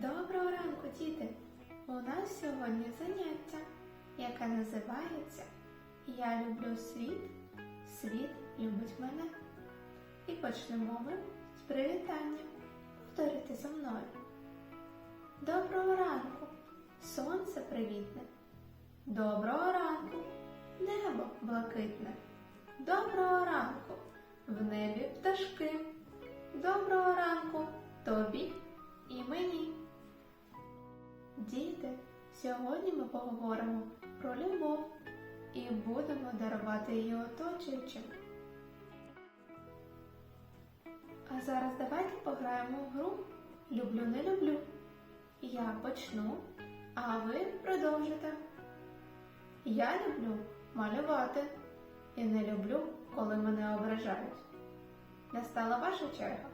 Доброго ранку, діти! У нас сьогодні заняття, яке називається Я люблю світ, світ любить мене. І почнемо ми з привітання. Повторюйте за мною. Доброго ранку! Сонце привітне. Доброго ранку! Небо блакитне. Доброго ранку! В небі пташки. Доброго ранку тобі і мені. Діти, сьогодні ми поговоримо про любов і будемо дарувати її оточуючим. А зараз давайте пограємо в гру Люблю не люблю. Я почну, а ви продовжите. Я люблю малювати і не люблю, коли мене ображають. Настала ваша черга.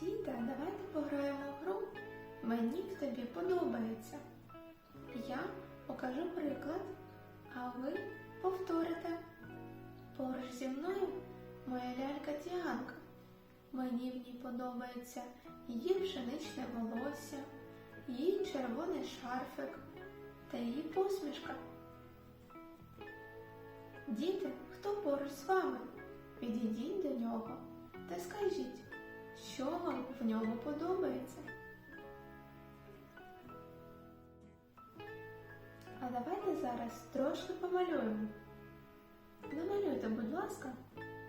Діти, давайте пограємо в гру. Мені в тобі подобається. Я покажу приклад, а ви повторите. Поруч зі мною моя лялька Діанка. Мені в ній подобається її пшеничне волосся, її червоний шарфик та її посмішка. Діти, хто поруч з вами? Підійдіть до нього та скажіть, що вам в ньому подобається. А давайте зараз трошки помалюємо. Намалюйте, будь ласка,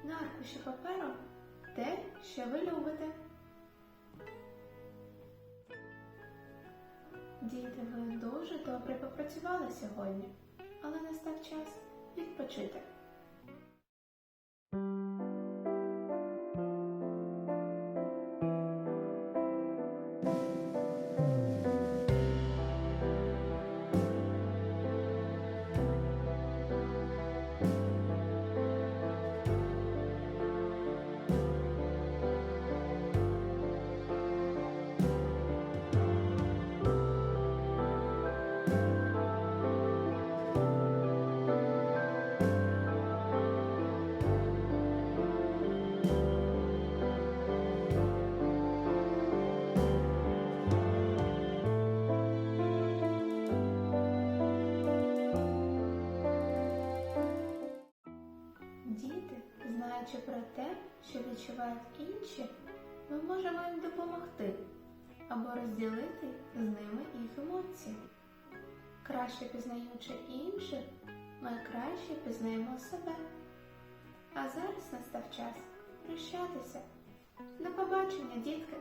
на аркуші паперу те, що ви любите. Діти, ви дуже добре попрацювали сьогодні, але настав час відпочити. Знаючи про те, що відчувають інші, ми можемо їм допомогти або розділити з ними їх емоції. Краще пізнаючи інших, ми краще пізнаємо себе. А зараз настав час прощатися. До побачення, дітки!